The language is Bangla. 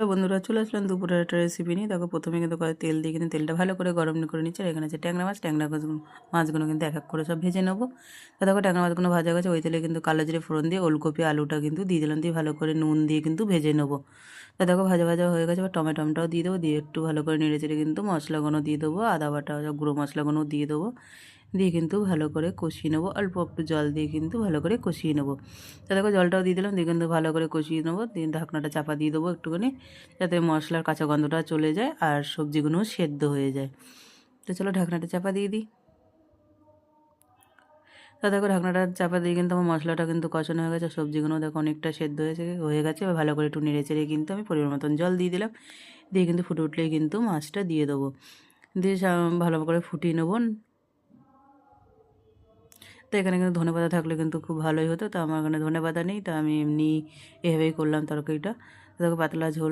তো বন্ধুরা চলে আসলাম দুপুরের একটা রেসিপি নিয়ে। দেখো প্রথমে কিন্তু তেল দিয়ে কিন্তু তেলটা ভালো করে গরম করে নিচ্ছে, আর এখানে আছে ট্যাংরা মাছ, ট্যাংরা মাছগুলো কিন্তু এক এক করে সব ভেজে নেব। তো দেখো ট্যাংরা মাছগুলো ভাজা গেছে, ওই তেলে কিন্তু কালো জিরে ফোড়ন দিয়ে, ওলকপি, আলুটা কিন্তু দিয়ে দিলাম, দিয়ে ভালো করে নুন দিয়ে কিন্তু ভেজে নেব। তো দেখো ভাজা ভাজা হয়ে গেছে, এবার টমেটোমটাও দিয়ে দেবো, দিয়ে একটু ভালো করে নেড়ে চেড়ে কিন্তু মশলাগুলো দিয়ে দেবো, আদা বাটা, গুঁড়ো মশলাগুলো দিয়ে দেবো। দিয়ে কিন্তু ভালো করে কষিয়ে নেব। অল্প একটু জল দিয়ে কিন্তু ভালো করে কষিয়ে নেব। তো দেখো জলটাও দিয়ে দিলাম, দিয়ে কিন্তু ভালো করে কষিয়ে নেব। দিয়ে ঢাকনাটা চাপা দিয়ে দেবো একটুখানি, যাতে মশলার কাঁচা গন্ধটা চলে যায় আর সবজিগুলোও সেদ্ধ হয়ে যায়। তো চলো ঢাকনাটা চাপা দিয়ে দিই। তা দেখো ঢাকনাটা চাপা দিয়ে কিন্তু আমার মশলাটা কিন্তু কষানো হয়ে গেছে সবজিগুলো দেখো অনেকটা সেদ্ধ হয়েছে, হয়ে গেছে। ভালো করে একটু নেড়ে চেড়ে কিন্তু আমি পরিমাণ মতন জল দিয়ে দিলাম। দিয়ে কিন্তু ফুটে উঠলেই কিন্তু মাছটা দিয়ে দেবো। দিয়ে ভালো করে ফুটিয়ে নেব। তো এখানে কিন্তু ধনে পাতা থাকলে কিন্তু খুব ভালোই হতো। তো আমার এখানে ধনে পাতা নেই, তো আমি এমনি এভাবেই করলাম তরকারিটা। দেখো পাতলা ঝোল।